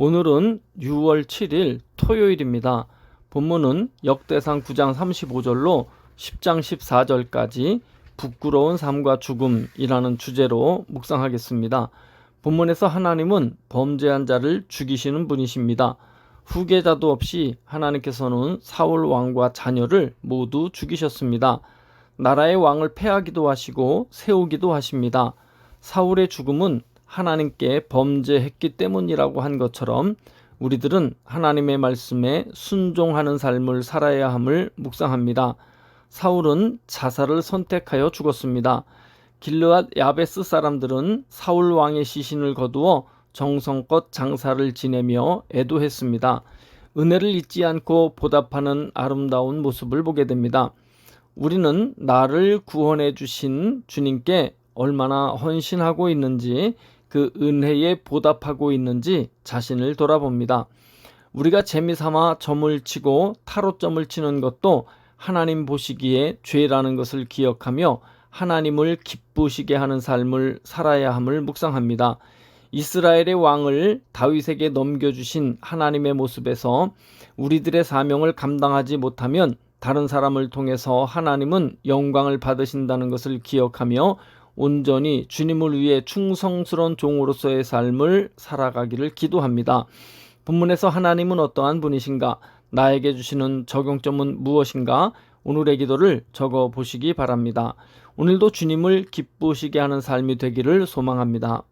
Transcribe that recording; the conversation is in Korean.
오늘은 6월 7일 토요일입니다. 본문은 역대상 9장 35절로 10장 14절까지 부끄러운 삶과 죽음이라는 주제로 묵상하겠습니다. 본문에서 하나님은 범죄한 자를 죽이시는 분이십니다. 후계자도 없이 하나님께서는 사울 왕과 자녀를 모두 죽이셨습니다. 나라의 왕을 패하기도 하시고 세우기도 하십니다. 사울의 죽음은 하나님께 범죄했기 때문이라고 한 것처럼 우리들은 하나님의 말씀에 순종하는 삶을 살아야 함을 묵상합니다. 사울은 자살을 선택하여 죽었습니다. 길르앗 야베스 사람들은 사울 왕의 시신을 거두어 정성껏 장사를 지내며 애도했습니다. 은혜를 잊지 않고 보답하는 아름다운 모습을 보게 됩니다. 우리는 나를 구원해 주신 주님께 얼마나 헌신하고 있는지 그 은혜에 보답하고 있는지 자신을 돌아봅니다. 우리가 재미삼아 점을 치고 타로점을 치는 것도 하나님 보시기에 죄라는 것을 기억하며 하나님을 기쁘시게 하는 삶을 살아야 함을 묵상합니다. 이스라엘의 왕을 다윗에게 넘겨주신 하나님의 모습에서 우리들의 사명을 감당하지 못하면 다른 사람을 통해서 하나님은 영광을 받으신다는 것을 기억하며 온전히 주님을 위해 충성스러운 종으로서의 삶을 살아가기를 기도합니다. 본문에서 하나님은 어떠한 분이신가? 나에게 주시는 적용점은 무엇인가? 오늘의 기도를 적어 보시기 바랍니다. 오늘도 주님을 기쁘시게 하는 삶이 되기를 소망합니다.